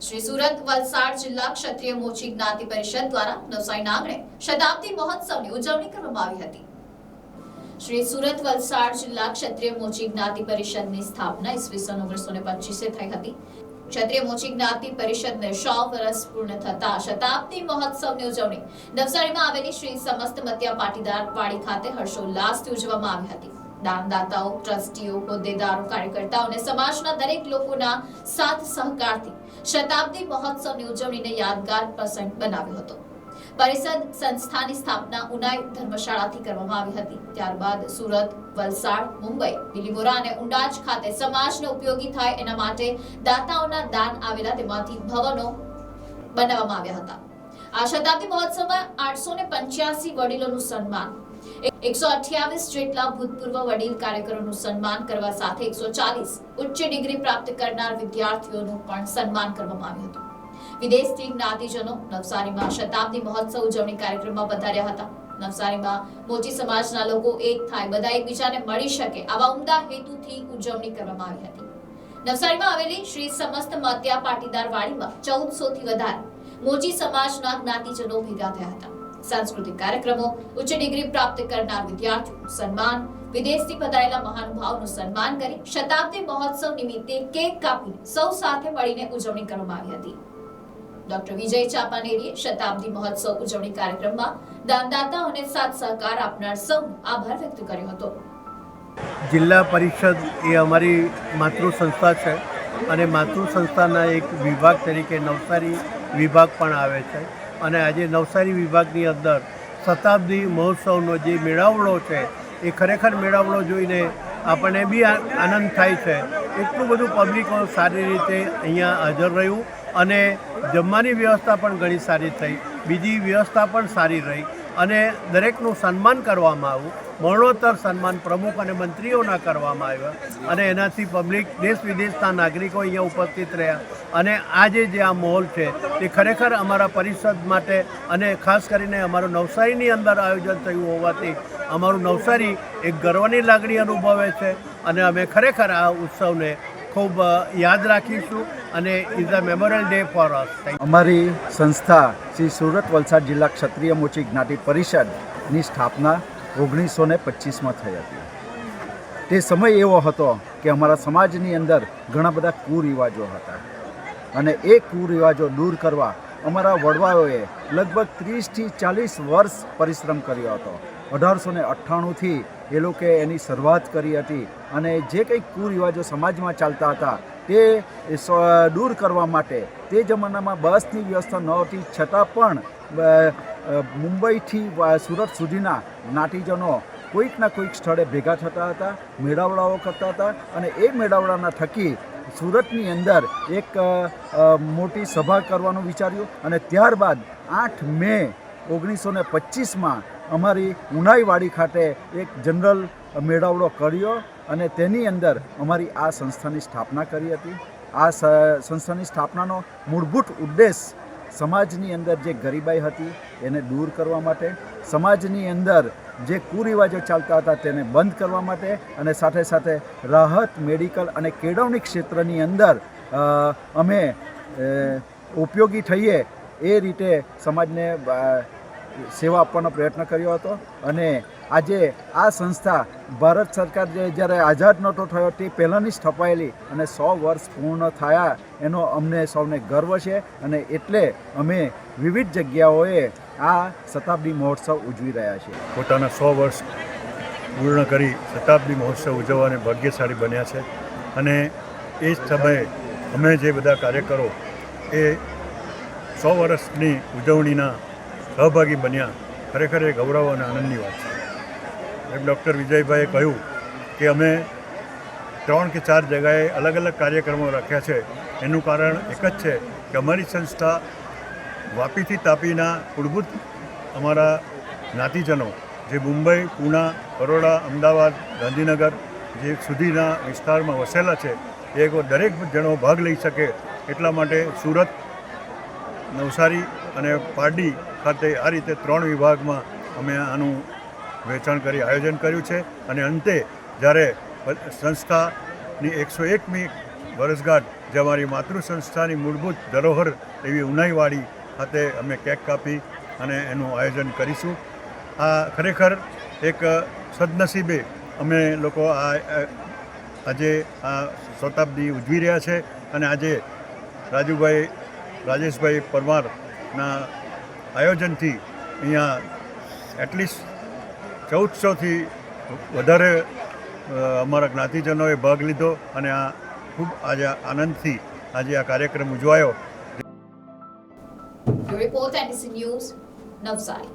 શ્રી સુરત વલસાડ જિલ્લા ક્ષત્રિય મોચી જ્ઞાતિ પરિષદ દ્વારા નવસારીના આંગણે શતાબ્દી મહોત્સવની ઉજવણી કરવામાં આવી હતી. શ્રી સુરત વલસાડ જિલ્લા ક્ષત્રિય મોચી જ્ઞાતિ પરિષદની સ્થાપના ઈસવીસન ઓગણીસો ને પચીસે થઈ હતી. ક્ષત્રિય મોચી જ્ઞાતિ પરિષદને સો વર્ષ પૂર્ણ થતા શતાબ્દી મહોત્સવની ઉજવણી નવસારીમાં આવેલી શ્રી સમસ્ત મત્યા પાટીદાર વાડી ખાતે હર્ષોલ્લાસથી ઉજવવામાં આવી હતી. દાનદાતાઓ, ટ્રસ્ટીઓ, હોદ્દેદારો, કાર્યકર્તાઓ અને સમાજના દરેક લોકોના સાથ સહકારથી શતાબ્દી મહોત્સવની ઉજવણીને યાદગાર પ્રસંગ બનાવ્યો હતો. પરિષદ સંસ્થાની સ્થાપના ઉનાઈ ધર્મશાળાથી કરવામાં આવી હતી. ત્યારબાદ સુરત, વલસાડ, મુંબઈ, બિલીમોરા અને ઉંડાજ ખાતે સમાજને ઉપયોગી થાય એના માટે દાતાઓના દાન આવેલા તેમાંથી ભવનો બનાવવામાં આવ્યા હતા. આ શતાબ્દી મહોત્સવમાં આઠસો ને પંચ્યાસી વડીલોનું સન્માન એકસો અઠ્યાવીસ જેટલા ભૂતપૂર્વ વડીલ કાર્યકરોનું સન્માન કરવા સાથે એકસો ચાલીસ ઉચ્ચ ડિગ્રી પ્રાપ્ત કરનાર વિદ્યાર્થીઓનું પણ સન્માન કરવામાં આવ્યું હતું. વિદેશથી જ્ઞાતિજનો નવસારીમાં શતાબ્દી મહોત્સવ ઉજવણી કાર્યક્રમમાં વધાર્યા હતા. નવસારીમાં મોચી સમાજના લોકો એક થાય, બધા એકબીજાને મળી શકે આવા ઉમદા હેતુથી ઉજવણી કરવામાં આવી હતી. નવસારીમાં આવેલી શ્રી સમસ્ત મત્યા પાટીદાર વાડીમાં ચૌદસો થી વધારે મોચી સમાજના જ્ઞાતિજનો ભેગા થયા હતા. સાંસ્કૃતિક કાર્યક્રમો, ઉચ્ચ ડિગ્રી પ્રાપ્ત કરનાર વિદ્યાર્થીઓનું સન્માન, વિદેશથી પધારેલા મહાનુભાવનું સન્માન કરી શતાબ્દી મહોત્સવ નિમિત્તે કેક કાપી સૌ સાથે મળીને ઉજવણી કરવામાં આવી હતી. ડોક્ટર વિજય ચાપાનેરીએ શતાબ્દી મહોત્સવ ઉજવણી કાર્યક્રમમાં દાનદાતાઓને સાથ સહકાર આપનાર સૌ આભાર વ્યક્ત કર્યો હતો. જિલ્લા પરિષદ એ અમારી માતૃ સંસ્થા છે અને માતૃ સંસ્થાના એક વિભાગ તરીકે નવસારી વિભાગ પણ આવે છે. અને આજે નવસારી વિભાગની અંદર શતાબ્દી મહોત્સવનો જે મેળાવડો છે, એ ખરેખર મેળાવડો જોઈને આપણને બી આનંદ થાય છે. એટલું બધું પબ્લિકો સારી રીતે અહીંયા હાજર રહ્યું અને જમવાની વ્યવસ્થા પણ ઘણી સારી થઈ. બીજી વ્યવસ્થા પણ સારી રહી. અને દરેકનું સન્માન કરવામાં આવ્યું. મરણોત્તર સન્માન પ્રમુખ અને મંત્રીઓના કરવામાં આવ્યા અને એનાથી પબ્લિક દેશ વિદેશના નાગરિકો અહીંયા ઉપસ્થિત રહ્યા. અને આજે જે આ માહોલ છે તે ખરેખર અમારા પરિષદ માટે અને ખાસ કરીને અમારું નવસારીની અંદર આયોજન થયું હોવાથી અમારું નવસારી એક ગર્વની લાગણી અનુભવે છે અને અમે ખરેખર આ ઉત્સવને ખૂબ યાદ રાખીશું અને is a memorial day for us. અમારી સંસ્થા શ્રી સુરત વલસાડ જિલ્લા ક્ષત્રિય મોચી જ્ઞાતિ પરિષદની સ્થાપના ઓગણીસો ને પચીસમાં થઈ હતી. તે સમય એવો હતો કે અમારા સમાજની અંદર ઘણા બધા કુરિવાજો હતા અને એ કુરિવાજો દૂર કરવા અમારા વડવાઓએ લગભગ ત્રીસથી ચાલીસ વર્ષ પરિશ્રમ કર્યો હતો. અઢારસો ને અઠ્ઠાણુંથી એ લોકોએ એની શરૂઆત કરી હતી અને જે કંઈક કુરિવાજો સમાજમાં ચાલતા હતા તે દૂર કરવા માટે તે જમાનામાં બસની વ્યવસ્થા નહોતી, છતાં પણ મુંબઈથી સુરત સુધીના જ્ઞાતિજનો કોઈકના કોઈક સ્થળે ભેગા થતા હતા, મેળાવડાઓ કરતા હતા અને એ મેળાવડાના થકી સુરતની અંદર એક મોટી સભા કરવાનું વિચાર્યું અને ત્યારબાદ આઠ મે ઓગણીસો ને પચીસમાં અમારી ઉનાઈવાડી ખાતે એક જનરલ મેળાવડો કર્યો અને તેની અંદર અમારી આ સંસ્થાની સ્થાપના કરી હતી. આ સંસ્થાની સ્થાપનાનો મૂળભૂત ઉદ્દેશ સમાજની અંદર જે ગરીબાઈ હતી એને દૂર કરવા માટે, સમાજની અંદર જે કુરિવાજો ચાલતા હતા તેને બંધ કરવા માટે અને સાથે સાથે રાહત, મેડિકલ અને કેળવણી ક્ષેત્રની અંદર અમે ઉપયોગી થઈએ એ રીતે સમાજને સેવા આપવાનો પ્રયત્ન કર્યો હતો અને આજે આ સંસ્થા ભારત સરકાર જે જ્યારે આઝાદ નહોતો થયો તે પહેલાંની સ્થપાયેલી અને સો વર્ષ પૂર્ણ થયા એનો અમને સૌને ગર્વ છે અને એટલે અમે વિવિધ જગ્યાઓએ આ શતાબ્દી મહોત્સવ ઉજવી રહ્યા છીએ. પોતાના સો વર્ષ પૂર્ણ કરી શતાબ્દી મહોત્સવ ઉજવવાને ભાગ્યશાળી બન્યા છે અને એ જ સમયે અમે જે બધા કાર્યકરો એ સો વર્ષની ઉજવણીના સહભાગી બન્યા, ખરેખર એ ગૌરવ અને આનંદની વાત છે. એમ ડૉક્ટર વિજયભાઈએ કહ્યું કે અમે ત્રણ કે ચાર જગાએ અલગ અલગ કાર્યક્રમો રાખ્યા છે. એનું કારણ એક જ છે કે અમારી સંસ્થા વાપીથી તાપીના મૂળભૂત અમારા જ્ઞાતિજનો, જે મુંબઈ, પૂના, બરોડા, અમદાવાદ, ગાંધીનગર, જે સુધીના વિસ્તારમાં વસેલા છે, એ દરેક જણો ભાગ લઈ શકે એટલા માટે સુરત, નવસારી અને પારડી ખાતે આ રીતે ત્રણ વિભાગમાં અમે આનું વેચાણ કરી આયોજન કર્યું છે અને અંતે જ્યારે સંસ્થાની એકસો એકમી વર્ષગાંઠ જે અમારી માતૃ સંસ્થાની મૂળભૂત ધરોહર એવી ઉનાઈવાડી ખાતે અમે કેક કાપી અને એનું આયોજન કરીશું. આ ખરેખર એક સદનસીબે અમે લોકો આ, આજે આ શતાબ્દી ઉજવી રહ્યા છે અને આજે રાજુભાઈ, રાજેશભાઈ પરમારના આયોજનથી અહીંયા એટલીસ્ટ ચૌદસોથી વધારે અમારા જ્ઞાતિજનોએ ભાગ લીધો અને આ ખૂબ આજે આનંદથી આજે આ કાર્યક્રમ ઉજવાયો. Report NDC news Navsari